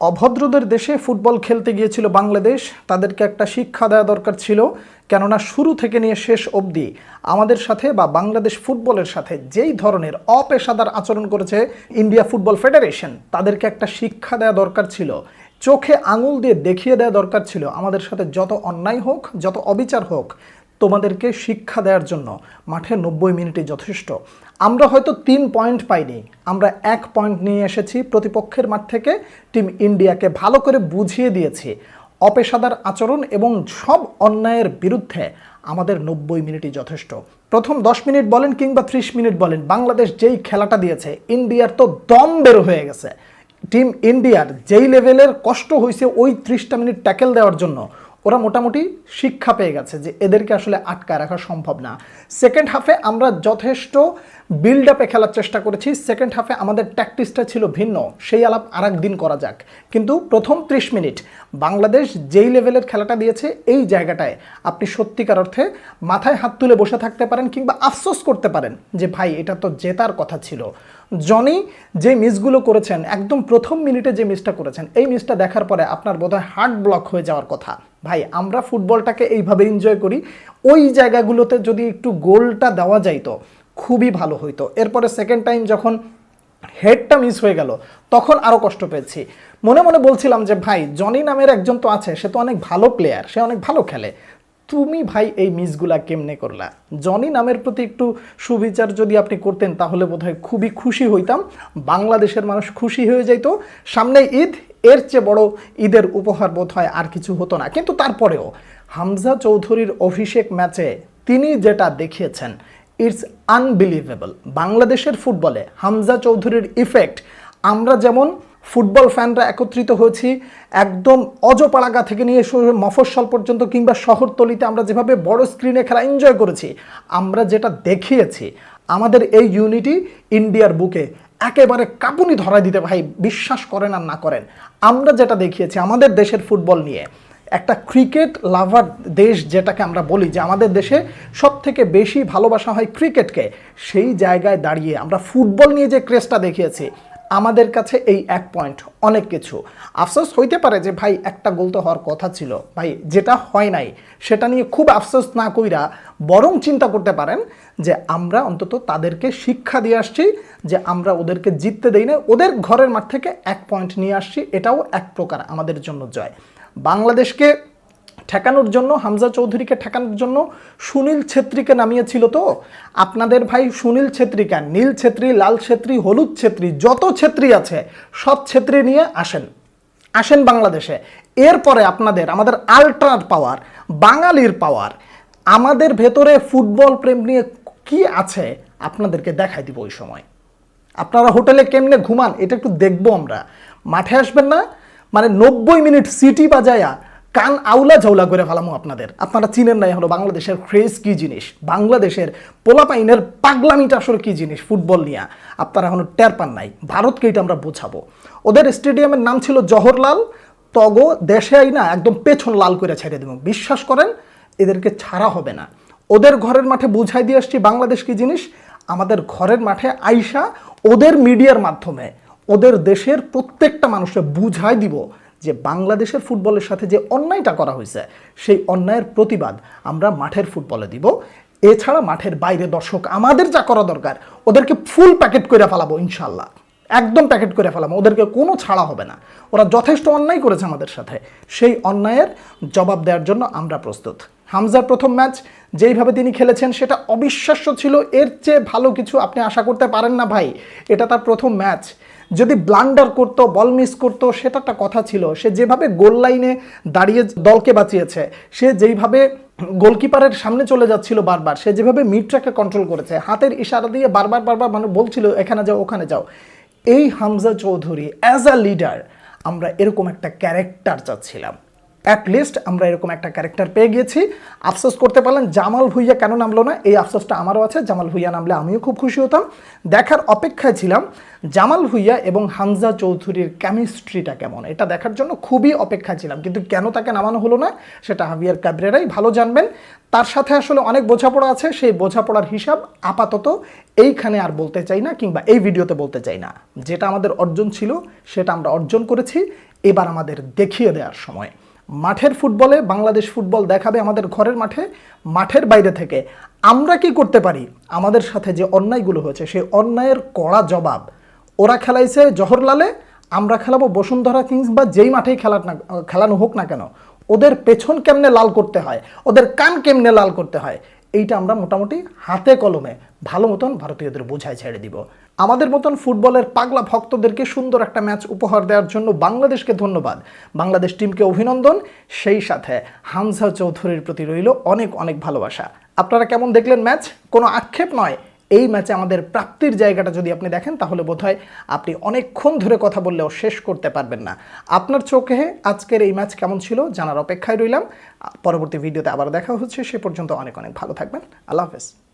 অভদ্রদের দেশে ফুটবল খেলতে গিয়েছিল বাংলাদেশ। তাদেরকে একটা শিক্ষা দেওয়া দরকার ছিল, কেননা শুরু থেকে নিয়ে শেষ অবধি আমাদের সাথে বা বাংলাদেশ ফুটবলের সাথে যেই ধরনের অপেশাদার আচরণ করেছে ইন্ডিয়া ফুটবল ফেডারেশন, তাদেরকে একটা শিক্ষা দেওয়া দরকার ছিল। চোখে আঙুল দিয়ে দেখিয়ে দেওয়া দরকার ছিল। আমাদের সাথে যত অন্যায় হোক, যত অবিচার হোক তোমাদেরকে শিক্ষা দেওয়ার জন্য মাঠে নব্বই মিনিটই যথেষ্ট। আমরা হয়তো তিন পয়েন্ট পাইনি, আমরা এক পয়েন্ট নিয়ে এসেছি, প্রতিপক্ষের মাঠ থেকে টিম ইন্ডিয়াকে ভালো করে বুঝিয়ে দিয়েছি। অপেশাদার আচরণ এবং সব অন্যায়ের বিরুদ্ধে আমাদের নব্বই মিনিটই যথেষ্ট। প্রথম দশ মিনিট বলেন কিংবা ত্রিশ মিনিট বলেন, বাংলাদেশ যেই খেলাটা দিয়েছে, ইন্ডিয়ার তো দম বের হয়ে গেছে। টিম ইন্ডিয়ার যেই লেভেলের কষ্ট হয়েছে ওই ত্রিশটা মিনিট ট্যাকেল দেওয়ার জন্য ওরা মোটামুটি শিক্ষা পেয়ে গেছে যে এদেরকে আসলে আটকায় রাখা সম্ভব না। সেকেন্ড হাফে আমরা যথেষ্ট বিল্ড আপে খেলার চেষ্টা করেছি। সেকেন্ড হাফে আমাদের ট্যাকটিসটা ছিল ভিন্ন। সেই আলাপ আর দিন করা যাক। কিন্তু প্রথম ত্রিশ মিনিট বাংলাদেশ যেই লেভেলের খেলাটা দিয়েছে, এই জায়গাটায় আপনি সত্যিকার অর্থে মাথায় হাত তুলে বসে থাকতে পারেন কিংবা আফসোস করতে পারেন যে ভাই, এটা তো জেতার কথা ছিল। জনি যে মিসগুলো করেছেন, একদম প্রথম মিনিটে যে মিসটা করেছেন, এই মিসটা দেখার পরে আপনার বোধহয় হার্ট ব্লক হয়ে যাওয়ার কথা। ভাই, আমরা ফুটবলটাকে এইভাবে এনজয় করি, ওই জায়গাগুলোতে যদি একটু গোলটা দেওয়া যাইতো, খুবই ভালো হইতো। এরপরে সেকেন্ড টাইম যখন হেডটা মিস হয়ে গেল, তখন আরও কষ্ট পেয়েছি। মনে মনে বলছিলাম যে, ভাই, জনি নামের একজন তো আছে, সে তো অনেক ভালো প্লেয়ার সে অনেক ভালো খেলে। তুমি ভাই এই মিসগুলা কেমনে করলা? জনি নামের প্রতি একটু সুবিচার যদি আপনি করতেন, তাহলে বোধহয় খুবই খুশি হইতাম। বাংলাদেশের মানুষ খুশি হয়ে যাইত। সামনে ঈদ, এর চেয়ে বড় ঈদের উপহার বোধ হয় আর কিছু হতো না। কিন্তু তারপরেও হামজা চৌধুরীর অভিষেক ম্যাচে তিনি যেটা দেখিয়েছেন ইটস আনবিলিভেবল বাংলাদেশের ফুটবলে হামজা চৌধুরীর ইফেক্ট আমরা যেমন ফুটবল ফ্যানরা একত্রিত হয়েছি একদম অজপাড়াগা থেকে নিয়ে মফস্বল পর্যন্ত কিংবা শহরতলিতে আমরা যেভাবে বড় স্ক্রিনে খেলা এনজয় করেছি, আমরা যেটা দেখিয়েছি, আমাদের এই ইউনিটি ইন্ডিয়ার বুকে একেবারে কাঁপুনি ধরা দিতে ভাই, বিশ্বাস করেন আর না করেন, আমরা যেটা দেখিয়েছি আমাদের দেশের ফুটবল নিয়ে, একটা ক্রিকেট লাভার দেশ যেটাকে আমরা বলি, যে আমাদের দেশে সব থেকে বেশি ভালোবাসা হয় ক্রিকেটকে সেই জায়গায় দাঁড়িয়ে আমরা ফুটবল নিয়ে যে ক্রেজটা দেখিয়েছি আমাদের কাছে এই এক পয়েন্ট অনেক কিছু। আফসোস হইতে পারে যে, ভাই, একটা গোল তো হওয়ার কথা ছিল। ভাই, যেটা হয় নাই, সেটা নিয়ে খুব আফসোস না কইরা বরং চিন্তা করতে পারেন যে, আমরা অন্তত তাদেরকে শিক্ষা দিয়ে আসছি যে, আমরা ওদেরকে জিততে দেই না ওদের ঘরের মাঠ থেকে এক পয়েন্ট নিয়ে আসছি। এটাও এক প্রকার আমাদের জন্য জয়। বাংলাদেশকে ঠেকানোর জন্য, হামজা চৌধুরীকে ঠেকানোর জন্য সুনীল ছেত্রীকে নামিয়েছিল তো? আপনাদের ভাই সুনীল ছেত্রীকা নীল ছেত্রী, লাল ছেত্রী, হলুদ ছেত্রী, যত ছেত্রী আছে, সব ছেত্রী নিয়ে আসেন। আসেন বাংলাদেশে। এরপরে আপনাদের, আমাদের আল্ট্রার পাওয়ার, বাঙালির পাওয়ার, আমাদের ভেতরে ফুটবল প্রেম নিয়ে কি আছে, আপনাদেরকে দেখাই দিব ওই সময়। আপনারা হোটেলে কেমনে ঘুমান, এটা একটু দেখব আমরা। মাঠে আসবেন না? মানে নব্বই মিনিট সিটি বাজায়া কান আউলা ঝাউলা করে ফেলামো আপনাদের। আপনারা চিনেন নাই হলো বাংলাদেশের ক্রেজ কি জিনিস? বাংলাদেশের পোলাপাইনের পাগলামিটা আসলে কি জিনিস ফুটবল নিয়ে? আপনারা এখনও টের পান নাই। ভারতকে এটা আমরা বোঝাবো। ওদের স্টেডিয়ামের নাম ছিল জহরলাল তগো দেশে আই না একদম পেছন লাল করে ছেড়ে দেবো। বিশ্বাস করেন, এদেরকে ছাড়া হবে না। ওদের ঘরের মাঠে বুঝাই দিয়ে আসছি বাংলাদেশ কি জিনিস? আমাদের ঘরের মাঠে আইসা ওদের মিডিয়ার মাধ্যমে, ওদের দেশের প্রত্যেকটা মানুষকে বুঝাই দিব যে বাংলাদেশের ফুটবলের সাথে যে অন্যায়টা করা হয়েছে, সেই অন্যায়ের প্রতিবাদ আমরা মাঠের ফুটবলে দিব। এছাড়া মাঠের বাইরে দর্শক আমাদের যা করা দরকার, ওদেরকে ফুল প্যাকেট করে ফেলাবো ইনশাল্লাহ একদম প্যাকেট করে ফেলাম ওদেরকে কোনো ছাড়া হবে না। ওরা যথেষ্ট অন্যায় করেছে আমাদের সাথে। সেই অন্যায়ের জবাব দেওয়ার জন্য আমরা প্রস্তুত। হামজার প্রথম ম্যাচ, যেইভাবে তিনি খেলেছেন, সেটা অবিশ্বাস্য ছিল। এর চেয়ে ভালো কিছু আপনি আশা করতে পারেন না ভাই। এটা তার প্রথম ম্যাচ। যদি ব্লান্ডার করতো বল মিস করতো, সেটা একটা কথা ছিল। সে যেভাবে গোল লাইনে দাঁড়িয়ে দলকে বাঁচিয়েছে, সে যেইভাবে গোলকিপারের সামনে চলে যাচ্ছিল বারবার, সে যেভাবে মিডটাকে কন্ট্রোল করেছে, হাতের ইশারা দিয়ে বারবার বারবার মানে বলছিল, এখানে যাও, ওখানে যাও। এই Hamza Chowdhury as a leader আমরা এরকম একটা ক্যারেক্টার চাচ্ছিলাম। অ্যাটলিস্ট আমরা এরকম একটা ক্যারেক্টার পেয়ে গিয়েছি। আফসোস করতে পারলেন, জামাল ভুইয়া কেন নামলো না? এই আফসোসটা আমারও আছে, জামাল ভুইয়া নামলে আমিও খুব খুশি হতাম। দেখার অপেক্ষায় ছিলাম, জামাল ভুইয়া এবং হামজা চৌধুরীর কেমিস্ট্রিটা কেমন? এটা দেখার জন্য খুবই অপেক্ষায় ছিলাম, কিন্তু কেন তাকে নামানো হলো না, সেটা হাবিয়ার কাবরেরাই ভালো জানবেন। তার সাথে আসলে অনেক বোঝাপড়া আছে, সেই বোঝাপড়ার হিসাব আপাতত এইখানে আর বলতে চাই না, কিংবা এই ভিডিওতে বলতে চাই না। যেটা আমাদের অর্জন ছিল, সেটা আমরা অর্জন করেছি, এবার আমাদের দেখিয়ে দেওয়ার সময়। মাঠের ফুটবলে বাংলাদেশ ফুটবল দেখাবে আমাদের ঘরের মাঠে, মাঠের বাইরে থেকে। আমরা কি করতে পারি? আমাদের সাথে যে অন্যায়গুলো হয়েছে, সেই অন্যায়ের কড়া জবাব। ওরা খেলাইছে জহরলালে আমরা খেলাবো বসুন্ধরা কিংস বা যেই মাঠেই খেলা না, খেলানো হোক না কেন। ওদের পেছন কেমনে লাল করতে হয়? ওদের কান কেমনে লাল করতে হয়? এইটা আমরা মোটামুটি হাতে কলমে ভালো মতন ভারতীয়দের বোঝায় ছেড়ে দিব। আমাদের মতন ফুটবলের পাগলা ভক্তদেরকে সুন্দর একটা ম্যাচ উপহার দেওয়ার জন্য বাংলাদেশকে ধন্যবাদ। বাংলাদেশ টিমকে অভিনন্দন। সেই সাথে হামজা চৌধুরীর প্রতি রইল অনেক অনেক ভালোবাসা। আপনারা কেমন দেখলেন ম্যাচ? কোনো আক্ষেপ নয়। এই ম্যাচে আমাদের প্রাপ্তির জায়গাটা যদি আপনি দেখেন, তাহলে বোধহয় আপনি অনেকক্ষণ ধরে কথা বললেও শেষ করতে পারবেন না। আপনার চোখে আজকের এই ম্যাচ কেমন ছিল জানার অপেক্ষায় রইলাম। পরবর্তী ভিডিওতে আবার দেখা হচ্ছে, সে পর্যন্ত অনেক অনেক ভালো থাকবেন। আল্লাহ হাফেজ।